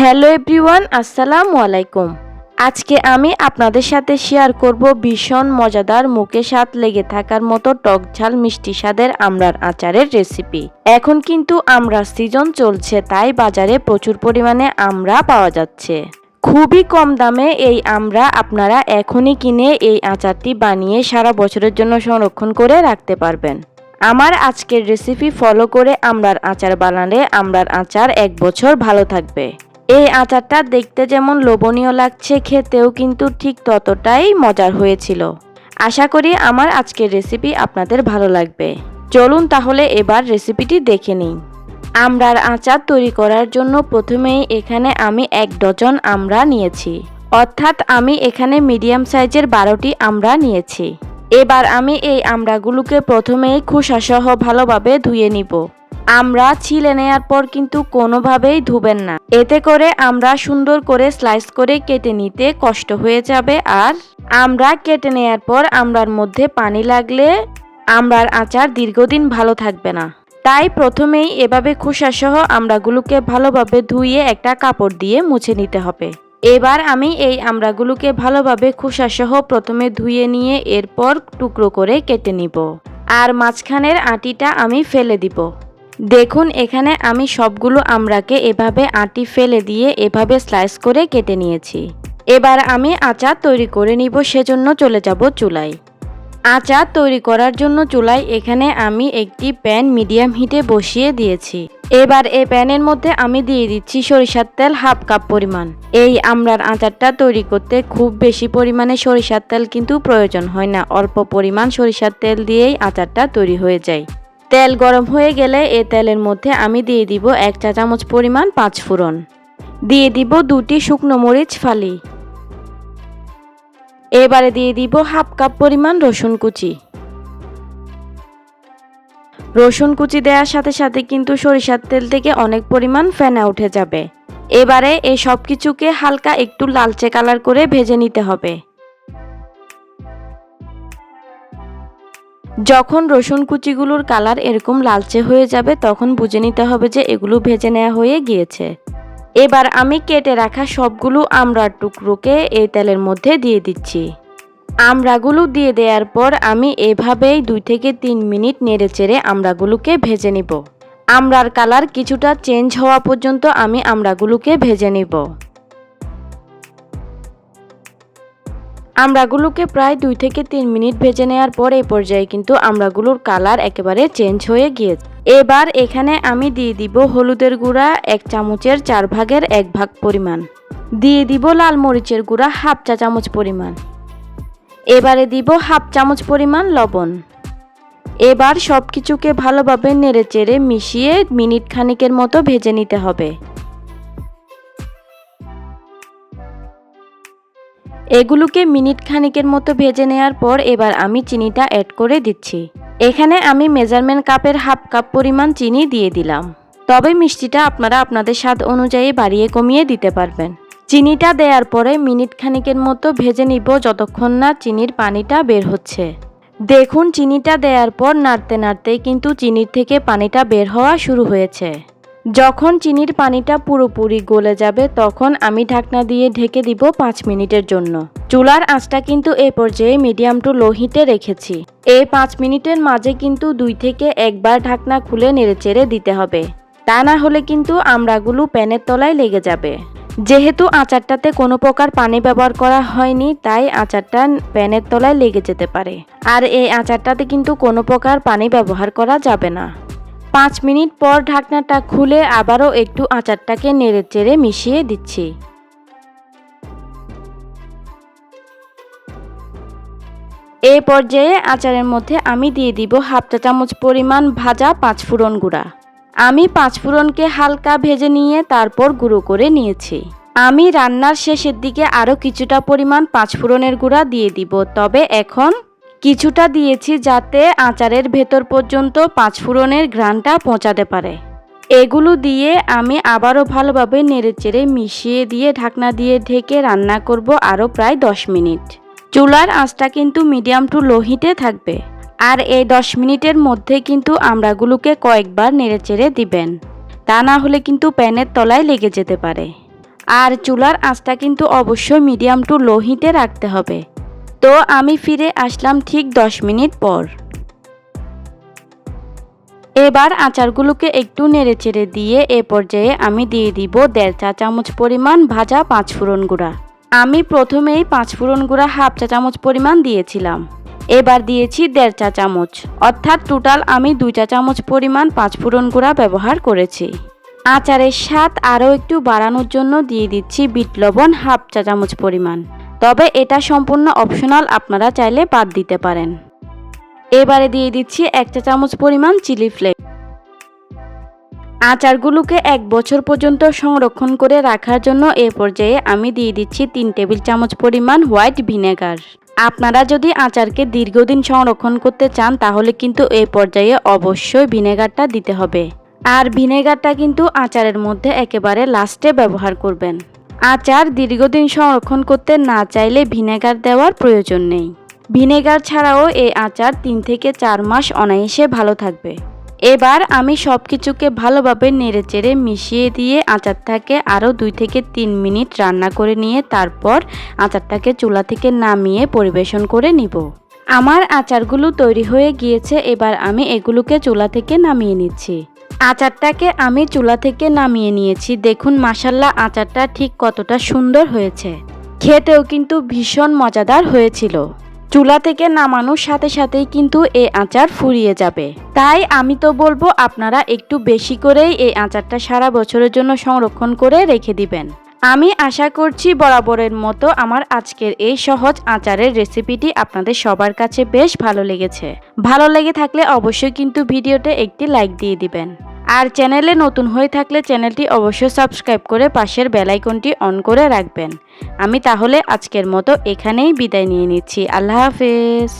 Hello everyone, আসসালামু আলাইকুম। আজকে আমি আপনাদের সাথে শেয়ার করব ভীষণ মজাদার মুখে স্বাদ লেগে থাকার মতো টক ঝাল মিষ্টি স্বাদের আমড়ার আচারের রেসিপি। এখন কিন্তু আমড়ার সিজন চলছে, তাই বাজারে প্রচুর পরিমাণে আমড়া পাওয়া যাচ্ছে। খুবই কম দামে এই আমড়া আপনারা এখনই কিনে এই আচারটি বানিয়ে সারা বছরের জন্য সংরক্ষণ করে রাখতে পারবেন। আমার আজকের রেসিপি ফলো করে আমড়ার আচার বানালে আমড়ার আচার এক বছর ভালো থাকবে। এই আচারটা দেখতে যেমন লোভনীয় লাগছে, খেতেও কিন্তু ঠিক ততটাই মজার হয়েছিল। আশা করি আমার আজকের রেসিপি আপনাদের ভালো লাগবে। চলুন তাহলে এবার রেসিপিটি দেখে নিই। আমরার আচার তৈরি করার জন্য প্রথমেই এখানে আমি এক ডজন আমরা নিয়েছি। অর্থাৎ আমি এখানে মিডিয়াম সাইজের বারোটি আমরা নিয়েছি। এবার আমি এই আমড়াগুলোকে প্রথমেই খোসাসহ ভালোভাবে ধুয়ে নিব। আমরা ছিলে নেওয়ার পর কিন্তু কোনোভাবেই ধুবেন না। এতে করে আমরা সুন্দর করে স্লাইস করে কেটে নিতে কষ্ট হয়ে যাবে আর আমরা কেটে নেওয়ার পর আমরার মধ্যে পানি লাগলে আমরার আচার দীর্ঘদিন ভালো থাকবে না। তাই প্রথমেই এভাবে খোসাসহ আমড়াগুলোকে ভালোভাবে ধুয়ে একটা কাপড় দিয়ে মুছে নিতে হবে। এবার আমি এই আমড়াগুলোকে ভালোভাবে খোসাসহ প্রথমে ধুয়ে নিয়ে এরপর টুকরো করে কেটে নিব। আর মাঝখানের আটিটা আমি ফেলে দিব। দেখুন, এখানে আমি সবগুলো আমড়াকে এভাবে আটি ফেলে দিয়ে এভাবে স্লাইস করে কেটে নিয়েছি। এবার আমি আচার তৈরি করে নিব, সেজন্য চলে যাব চুলায়। আচার তৈরি করার জন্য চুলায় এখানে আমি একটি প্যান মিডিয়াম হিটে বসিয়ে দিয়েছি। এবার এই প্যানের মধ্যে আমি দিয়ে দিচ্ছি সরিষার তেল হাফ কাপ পরিমাণ। এই আমড়ার আচারটা তৈরি করতে খুব বেশি পরিমাণে সরিষার তেল কিন্তু প্রয়োজন হয় না, অল্প পরিমাণ সরিষার তেল দিয়েই আচারটা তৈরি হয়ে যায়। তেল গরম হয়ে গেলে এ তেলের মধ্যে আমি দিয়ে দিব এক চা চামচ পরিমাণ পাঁচ ফোড়ন। দিয়ে দিব দুটি শুকনো মরিচ ফালি। এবারে দিয়ে দিব হাফ কাপ পরিমাণ রসুন কুচি। রসুন কুচি দেওয়ার সাথে সাথে কিন্তু সরিষার তেল থেকে অনেক পরিমাণ ফেনা উঠে যাবে। এবারে এই সব কিছুকে হালকা একটু লালচে কালার করে ভেজে নিতে হবে। যখন রসুন কুচিগুলোর কালার এরকম লালচে হয়ে যাবে, তখন বুঝে নিতে হবে যে এগুলো ভেজে নেওয়া হয়ে গিয়েছে। এবার আমি কেটে রাখা সবগুলো আমড়ার টুকরোকে এই তেলের মধ্যে দিয়ে দিচ্ছি। আমড়াগুলো দিয়ে দেওয়ার পর আমি এভাবেই দুই থেকে তিন মিনিট নেড়ে চেড়ে আমড়াগুলোকে ভেজে নিব। আমড়ার কালার কিছুটা চেঞ্জ হওয়া পর্যন্ত আমি আমড়াগুলোকে ভেজে নিব। আমড়াগুলোকে প্রায় দুই থেকে তিন মিনিট ভেজে নেওয়ার পর এই পর্যায়ে কিন্তু আমড়াগুলোর কালার একেবারে চেঞ্জ হয়ে গিয়েছে। এবার এখানে আমি দিয়ে দিব হলুদের গুঁড়া এক চামচের চার ভাগের এক ভাগ পরিমাণ। দিয়ে দিব লাল মরিচের গুঁড়া হাফ চা চামচ পরিমাণ। এবারে দিব হাফ চামচ পরিমাণ লবণ। এবার সব কিছুকে ভালোভাবে নেড়ে চেড়ে মিশিয়ে মিনিট খানিকের মতো ভেজে নিতে হবে। এগুলোকে মিনিট খানিকের মতো ভেজে নেওয়ার পর এবার আমি চিনিটা অ্যাড করে দিচ্ছি। এখানে আমি মেজারমেন্ট কাপের হাফ কাপ পরিমাণ চিনি দিয়ে দিলাম। তবে মিষ্টিটা আপনারা আপনাদের স্বাদ অনুযায়ী বাড়িয়ে কমিয়ে দিতে পারবেন। চিনিটা দেওয়ার পরে মিনিট খানিকের মতো ভেজে নিব যতক্ষণ না চিনির পানিটা বের হচ্ছে। দেখুন, চিনিটা দেওয়ার পর নাড়তে নাড়তে কিন্তু চিনির থেকে পানিটা বের হওয়া শুরু হয়েছে। যখন চিনির পানিটা পুরোপুরি গলে যাবে, তখন আমি ঢাকনা দিয়ে ঢেকে দিব পাঁচ মিনিটের জন্য। চুলার আঁচটা কিন্তু এ পর্যায়ে মিডিয়াম টু লো হিটে রেখেছি। এই পাঁচ মিনিটের মাঝে কিন্তু দুই থেকে একবার ঢাকনা খুলে নেড়েচেড়ে দিতে হবে। তা না হলে কিন্তু আমড়াগুলো প্যানের তলায় লেগে যাবে। যেহেতু আচারটাতে কোনো প্রকার পানি ব্যবহার করা হয়নি, তাই আচারটা প্যানের তলায় লেগে যেতে পারে। আর এই আচারটাতে কিন্তু কোনো প্রকার পানি ব্যবহার করা যাবে না। পাঁচ মিনিট পর ঢাকনাটা খুলে আবারও একটু আচারটাকে নেড়ে চেড়ে মিশিয়ে দিচ্ছি। এই পর্যায়ে আচারের মধ্যে আমি দিয়ে দিব হাফ চা চামচ পরিমাণ ভাজা পাঁচ ফোড়ন গুঁড়া। আমি পাঁচ ফোড়নকে হালকা ভেজে নিয়ে তারপর গুঁড়ো করে নিয়েছি। আমি রান্নার শেষের দিকে আরও কিছুটা পরিমাণ পাঁচ ফোড়নের গুঁড়া দিয়ে দিব, তবে এখন কিছুটা দিয়েছি যাতে আচারের ভেতর পর্যন্ত পাঁচফোড়নের ঘ্রাণটা পৌঁছাতে পারে। এগুলো দিয়ে আমি আবারও ভালোভাবে নেড়েচেড়ে মিশিয়ে দিয়ে ঢাকনা দিয়ে ঢেকে রান্না করব আরও প্রায় দশ মিনিট। চুলার আঁচটা কিন্তু মিডিয়াম টু লো হিটে থাকবে। আর এই দশ মিনিটের মধ্যে কিন্তু আমড়াগুলোকে কয়েকবার নেড়েচেড়ে দিবেন। তা না হলে কিন্তু প্যানের তলায় লেগে যেতে পারে। আর চুলার আঁচটা কিন্তু অবশ্যই মিডিয়াম টু লো হিটে রাখতে হবে। তো আমি ফিরে আসলাম ঠিক দশ মিনিট পর। এবার আচারগুলোকে একটু নেড়েচেড়ে দিয়ে এ পর্যায়ে আমি দিয়ে দিব দেড় চা চামচ পরিমাণ ভাজা পাঁচ ফোড়ন গুঁড়া। আমি প্রথমেই পাঁচ ফোড়ন গুঁড়া হাফ চা চামচ পরিমাণ দিয়েছিলাম। এবার দিয়েছি দেড় চা চামচ। অর্থাৎ টোটাল আমি দুই চা চামচ পরিমাণ পাঁচ ফোড়ন গুঁড়া ব্যবহার করেছি। আচারের স্বাদ আরও একটু বাড়ানোর জন্য দিয়ে দিচ্ছি বিট লবণ হাফ চা চামচ পরিমাণ। তবে এটা সম্পূর্ণ অপশনাল আপনারা চাইলে বাদ দিতে পারেন। এবারে দিয়ে দিচ্ছি এক চা চামচ পরিমাণ চিলি ফ্লেক্স আচারগুলোকে এক বছর পর্যন্ত সংরক্ষণ করে রাখার জন্য এ পর্যায়ে আমি দিয়ে দিচ্ছি তিন টেবিল চামচ পরিমাণ হোয়াইট ভিনেগার। আপনারা যদি আচারকে দীর্ঘদিন সংরক্ষণ করতে চান, তাহলে কিন্তু এই পর্যায়ে অবশ্যই ভিনেগারটা দিতে হবে। আর ভিনেগারটা কিন্তু আচারের মধ্যে একেবারে লাস্টে ব্যবহার করবেন। আচার দীর্ঘদিন সংরক্ষণ করতে না চাইলে ভিনেগার দেওয়ার প্রয়োজন নেই। ভিনেগার ছাড়াও এই আচার তিন থেকে চার মাস অনায়াসে ভালো থাকবে। এবার আমি সব কিছুকে ভালোভাবে নেড়েচেড়ে মিশিয়ে দিয়ে আচারটাকে আরও দুই থেকে তিন মিনিট রান্না করে নিয়ে তারপর আচারটাকে চুলা থেকে নামিয়ে পরিবেশন করে নিব। আমার আচারগুলো তৈরি হয়ে গিয়েছে, এবার আমি এগুলোকে চুলা থেকে নামিয়ে নিচ্ছি। আচারটাকে আমি চুলা থেকে নামিয়ে নিয়েছি। দেখুন মাসাল্লাহ আচারটা ঠিক কতটা সুন্দর হয়েছে। খেতেও কিন্তু ভীষণ মজাদার হয়েছিল। চুলা থেকে নামানোর সাথে সাথেই কিন্তু এই আচার ফুরিয়ে যাবে। তাই আমি তো বলব, আপনারা একটু বেশি করেই এই আচারটা সারা বছরের জন্য সংরক্ষণ করে রেখে দিবেন। আমি আশা করছি বরাবরের মতো আমার আজকের এই সহজ আচারের রেসিপিটি আপনাদের সবার কাছে বেশ ভালো লেগেছে। ভালো লেগে থাকলে অবশ্যই কিন্তু ভিডিওতে একটি লাইক দিয়ে দিবেন। আর চ্যানেলে নতুন হয়ে থাকলে চ্যানেলটি অবশ্যই সাবস্ক্রাইব করে পাশের বেলাইকনটি অন করে রাখবেন। আমি তাহলে আজকের মতো এখানেই বিদায় নিয়ে নিচ্ছি। আল্লাহ হাফেজ।